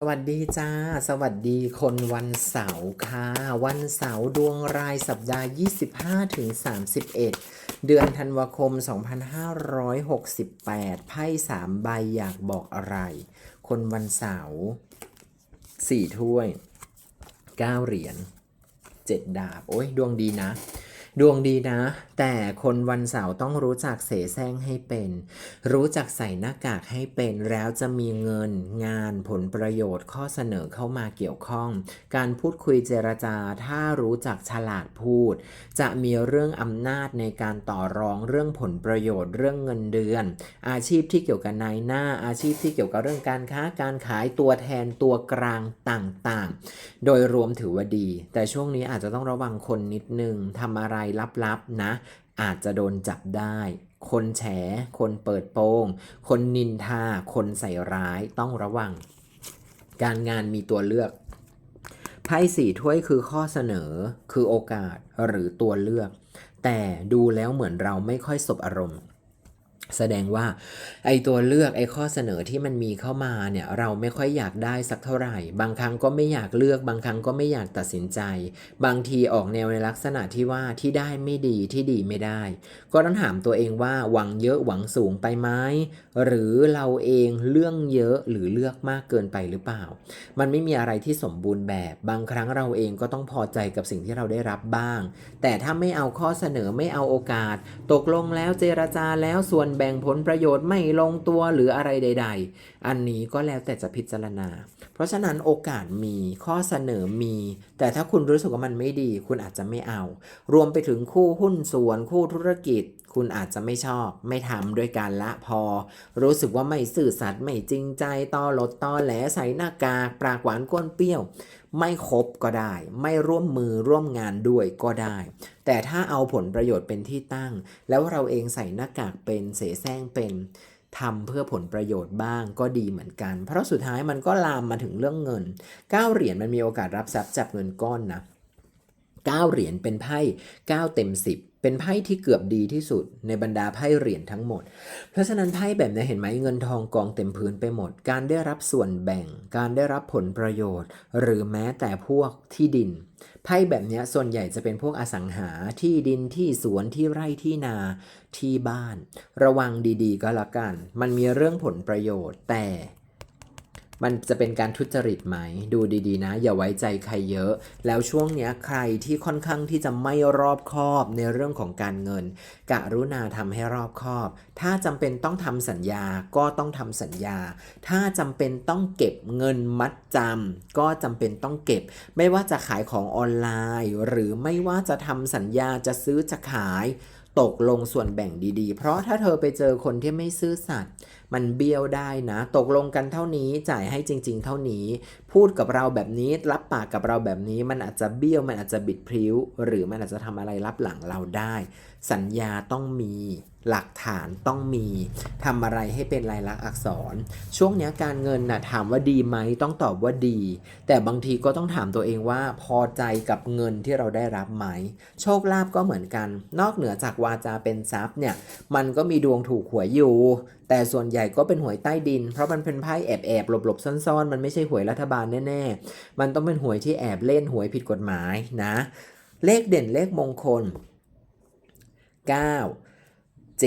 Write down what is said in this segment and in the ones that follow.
สวัสดีจ้า สวัสดีคนวันเสาร์ค่ะ วันเสาร์ดวงรายสัปดาห์ 25ถึง31 เดือนธันวาคม 2568 ไพ่สามใบอยากบอกอะไร คนวันเสาร์สี่ถ้วย 9 เหรียญ 7 ดาบ โอ้ยดวงดีนะ ดวงดีนะ แต่คนวันเสาร์ต้องรู้จักเสแสร้งให้เป็น รู้จักใส่หน้ากากให้เป็น แล้วจะมีเงินงานผลประโยชน์ข้อเสนอเข้ามาเกี่ยวข้อง การพูดคุยเจรจาถ้ารู้จักฉลาดพูด จะมีเรื่องอำนาจในการต่อรองเรื่องผลประโยชน์เรื่องเงินเดือน อาชีพที่เกี่ยวกับนายหน้า อาชีพที่เกี่ยวกับเรื่องการค้าการขายตัวแทนตัวกลางต่างๆ โดยรวมถือว่าดี แต่ช่วงนี้อาจจะต้องระวังคนนิดนึงทำอะไรลับๆนะ อาจจะโดนจับได้ คนแฉ คนเปิดโปง คนนินทา คนใส่ร้ายต้องระวัง การงานมีตัวเลือกไพ่สี่ถ้วยคือข้อเสนอคือโอกาสหรือตัวเลือก แต่ดูแล้วเหมือนเราไม่ค่อยสบอารมณ์ แสดงว่าไอตัวเลือกไอข้อเสนอที่มันมีเข้ามาเนี่ยเราไม่ค่อยอยากได้สักเท่าไหร่ บางครั้งก็ไม่อยากเลือก บางครั้งก็ไม่อยากตัดสินใจ บางทีออกแนวในลักษณะที่ว่าที่ได้ไม่ดีที่ดีไม่ได้ ก็ต้องถามตัวเองว่าหวังเยอะหวังสูงไปไหมหรือเราเองเรื่องเยอะหรือเลือกมากเกินไปหรือเปล่า มันไม่มีอะไรที่สมบูรณ์แบบ บางครั้งเราเองก็ต้องพอใจกับสิ่งที่เราได้รับบ้าง แต่ถ้าไม่เอาข้อเสนอไม่เอาโอกาส ตกลงแล้วเจรจาแล้วส่วนแบ่งผลประโยชน์ไม่ลงตัวหรืออะไรใด ๆ อันนี้ก็แล้วแต่จะพิจารณา เพราะฉะนั้นโอกาสมีข้อเสนอมี แต่ถ้าคุณรู้สึกว่ามันไม่ดี คุณอาจจะไม่เอา รวมไปถึงคู่หุ้นส่วนคู่ธุรกิจคุณอาจจะไม่ชอบไม่ทำด้วยการละพอ รู้สึกว่าไม่สื่อสัตย์ไม่จริงใจต่อลดต่อแหลใส่หน้ากากปากหวานก้นเปรี้ยว ไม่คบก็ได้ ไม่ร่วมมือร่วมงานด้วยก็ได้ แต่ถ้าเอาผลประโยชน์เป็นที่ตั้ง แล้วเราเองใส่หน้ากากเป็นเสแสร้งเป็นทำเพื่อผลประโยชน์บ้างก็ดีเหมือนกัน เพราะสุดท้ายมันก็ลามมาถึงเรื่องเงิน9เหรียญมันมีโอกาสรับทรัพย์จับเงินก้อนนะ9เหรียญเป็นไพ่9เต็ม 10 เป็นไพ่ที่เกือบดีที่สุดในบรรดาไพ่เหรียญทั้งหมด เพราะฉะนั้นไพ่แบบนี้เห็นไหมเงินทองกองเต็มพื้นไปหมด การได้รับส่วนแบ่ง การได้รับผลประโยชน์ หรือแม้แต่พวกที่ดิน ไพ่แบบนี้ส่วนใหญ่จะเป็นพวกอสังหาที่ดินที่สวนที่ไร่ที่นาที่บ้าน ระวังดีๆ ก็แล้วกัน มันมีเรื่องผลประโยชน์แต่ มันจะเป็นการทุจริตไหม ดูดีๆนะ อย่าไว้ใจใครเยอะ แล้วช่วงนี้ใครที่ค่อนข้างที่จะไม่รอบคอบในเรื่องของการเงินกะรุณาทำให้รอบคอบ ถ้าจำเป็นต้องทำสัญญาก็ต้องทำสัญญา ถ้าจำเป็นต้องเก็บเงินมัดจำก็จำเป็นต้องเก็บ ไม่ว่าจะขายของออนไลน์ หรือไม่ว่าจะทำสัญญาจะซื้อจะขายตกลงส่วนแบ่งดีๆ เพราะถ้าเธอไปเจอคนที่ไม่ซื่อสัตย์มันเบี้ยวได้นะ ตกลงกันเท่านี้จ่ายให้จริง ๆ เท่านี้ พูดกับเราแบบนี้รับปากกับเราแบบนี้ มันอาจจะเบี้ยวมันอาจจะบิดพริ้ว หรือมันอาจจะทำอะไรรับหลังเราได้ สัญญาต้องมีหลักฐานต้องมีทำอะไรให้เป็นลายลักษณ์อักษร ช่วงเนี้ยการเงินนะถามว่าดีไหมต้องตอบว่าดี แต่บางทีก็ต้องถามตัวเองว่าพอใจกับเงินที่เราได้รับไหม โชคลาภก็เหมือนกัน นอกเหนือจากวาจาเป็นทรัพย์เนี่ยมันก็มีดวงถูกหวยอยู่ แต่ส่วนใหญ่ก็เป็นหวยใต้ดิน เพราะมันเป็นไพ่แอบแอบหลบหลบซ่อนๆ มันไม่ใช่หวยรัฐบาลแน่ๆ มันต้องเป็นหวยที่แอบเล่นหวยผิดกฎหมายนะ เลขเด่นเลขมงคล 9 7 4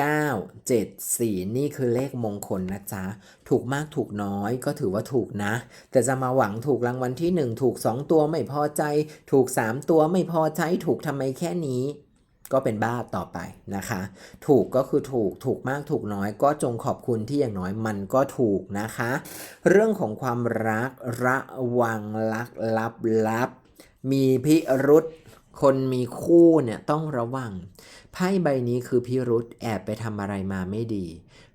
9 7 4 นี่คือเลขมงคลนะจ๊ะ ถูกมากถูกน้อยก็ถือว่าถูกนะ แต่จะมาหวังถูกรางวัลที่ 1 ถูก 2 ตัวไม่พอใจ ถูก 3 ตัวไม่พอใจ ถูกทำไมแค่นี้ ก็เป็นบ้าต่อไปนะคะ ถูกก็คือถูกถูกมากถูกน้อยก็จงขอบคุณที่อย่างน้อยมันก็ถูกนะคะ เรื่องของความรักระวังลักลับลับ มีพิรุษคนมีคู่เนี่ยต้องระวัง ไพ่ใบนี้คือพิรุษแอบไปทำอะไรมาไม่ดี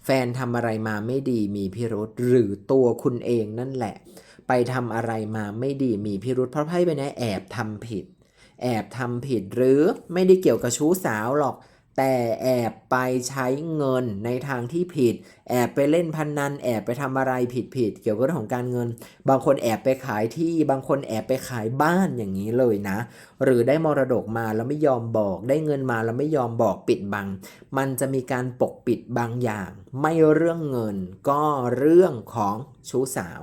แฟนทำอะไรมาไม่ดี มีพิรุษหรือตัวคุณเองนั่นแหละ ไปทำอะไรมาไม่ดีมีพิรุษเพราะไพ่ใบนี้แอบทำผิด แอบทำผิดหรือไม่ได้เกี่ยวกับชู้สาวหรอก แต่แอบไปใช้เงินในทางที่ผิด แอบไปเล่นพนนัน แอบไปทำอะไรผิดผิดๆเกี่ยวกับเรื่องของการเงิน บางคนแอบไปขายที่ บางคนแอบไปขายบ้านอย่างนี้เลยนะ หรือได้มรดกมาแล้วไม่ยอมบอก ได้เงินมาแล้วไม่ยอมบอกปิดบัง มันจะมีการปกปิดบางอย่าง ไม่เรื่องเงินก็เรื่องของชู้สาว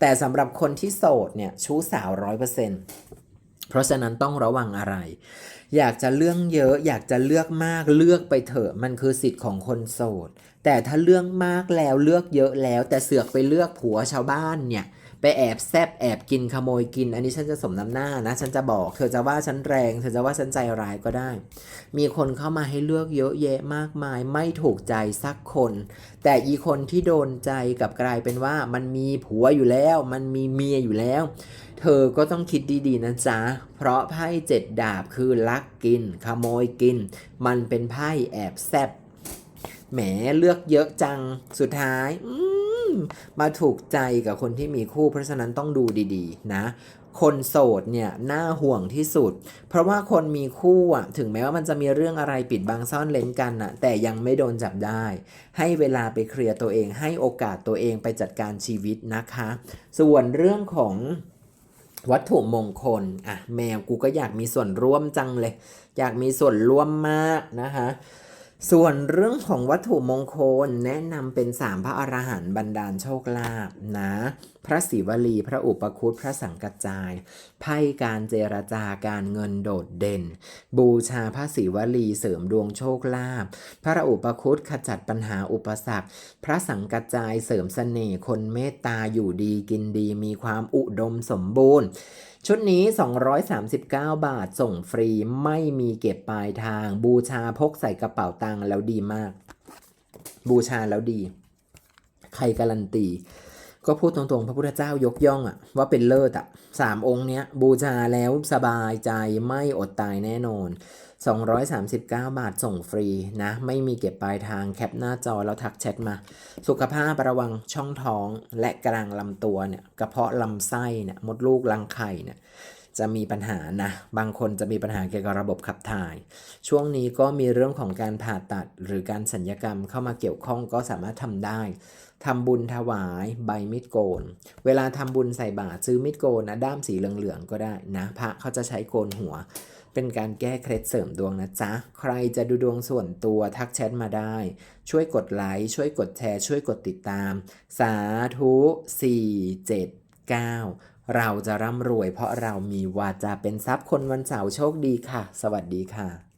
แต่สำหรับคนที่โสดเนี่ยชู้สาวร้อยเปอร์เซ็นต์ เพราะฉะนั้นต้องระวังอะไร อยากจะเรื่องเยอะอยากจะเลือกมากเลือกไปเถอะมันคือสิทธิ์ของคนโสด แต่ถ้าเรื่องมากแล้วเลือกเยอะแล้ว แต่เสือกไปเลือกผัวชาวบ้านเนี่ย ไปแอบแซบแอบกินขโมยกิน อันนี้ฉันจะสมน้ำหน้านะ ฉันจะบอก เธอจะว่าฉันแรง เธอจะว่าฉันใจร้ายก็ได้ มีคนเข้ามาให้เลือกเยอะแยะมากมาย ไม่ถูกใจสักคน แต่อีคนที่โดนใจกับกลายเป็นว่ามันมีผัวอยู่แล้ว มันมีเมียอยู่แล้ว เธอก็ต้องคิดดีๆนะจ๊ะ เพราะไพ่เจ็ดดาบคือลักกิน ขโมยกิน มันเป็นไพ่แอบแซบแหมเลือกเยอะจัง สุดท้ายอื มาถูกใจกับคนที่มีคู่ เพราะฉะนั้นต้องดูดีๆ นะคนโสดเนี่ยน่าห่วงที่สุด เพราะว่าคนมีคู่อะถึงแม้ว่ามันจะมีเรื่องอะไรปิดบังซ่อนเลนกันอะแต่ยังไม่โดนจับได้ ให้เวลาไปเคลียร์ตัวเอง ให้โอกาสตัวเองไปจัดการชีวิตนะคะ ส่วนเรื่องของวัตถุมงคลอะแมวกูก็อยากมีส่วนร่วมจังเลย อยากมีส่วนร่วมมากนะคะ ส่วนเรื่องของวัตถุมงคลแนะนำเป็นสามพระอรหันต์บันดาลโชคลาภนะ พระศิวลี พระอุปคุตพระสังกัจจายไพ่การเจรจาการเงินโดดเด่น บูชาพระศิวลีเสริมดวงโชคลาภพระอุปคุตขจัดปัญหาอุปสรรค พระสังกัจจายเสริมเสน่ห์คนเมตตาอยู่ดีกินดีมีความอุดมสมบูรณ์ชุดนี้ 239 บาทส่งฟรีไม่มีเก็บปลายทาง บูชาพกใส่กระเป๋าตังค์แล้วดีมาก บูชาแล้วดี ใครการันตี ก็พูดตรงๆ พระพุทธเจ้ายกย่องอะว่าเป็นเลิศอะสามองค์เนี้ย บูชาแล้วสบายใจไม่อดตายแน่นอน 239 บาทส่งฟรีนะ ไม่มีเก็บปลายทางแคปหน้าจอแล้วทักแชทมา สุขภาพระวังช่องท้องและกลางลำตัวเนี่ยกระเพาะลำไส้เนี่ยมดลูกรังไข่เนี่ยจะมีปัญหานะ บางคนจะมีปัญหาเกี่ยวกับระบบขับถ่าย ช่วงนี้ก็มีเรื่องของการผ่าตัดหรือการสัญญกรรมเข้ามาเกี่ยวข้องก็สามารถทำได้ทำบุญถวายใบมิดโกน เวลาทำบุญใส่บาตรซื้อมิดโกนนะด้ามสีเหลืองๆก็ได้นะ พระเขาจะใช้โกนหัว เป็นการแก้เคล็ดเสริมดวงนะจ๊ะ ใครจะดูดวงส่วนตัวทักแชทมาได้ ช่วยกดไลค์ ช่วยกดแชร์ ช่วยกดติดตาม สาธุ4 7 9 เราจะร่ำรวยเพราะเรามีวาจาเป็นทรัพย์คนวันเสาร์โชคดีค่ะ สวัสดีค่ะ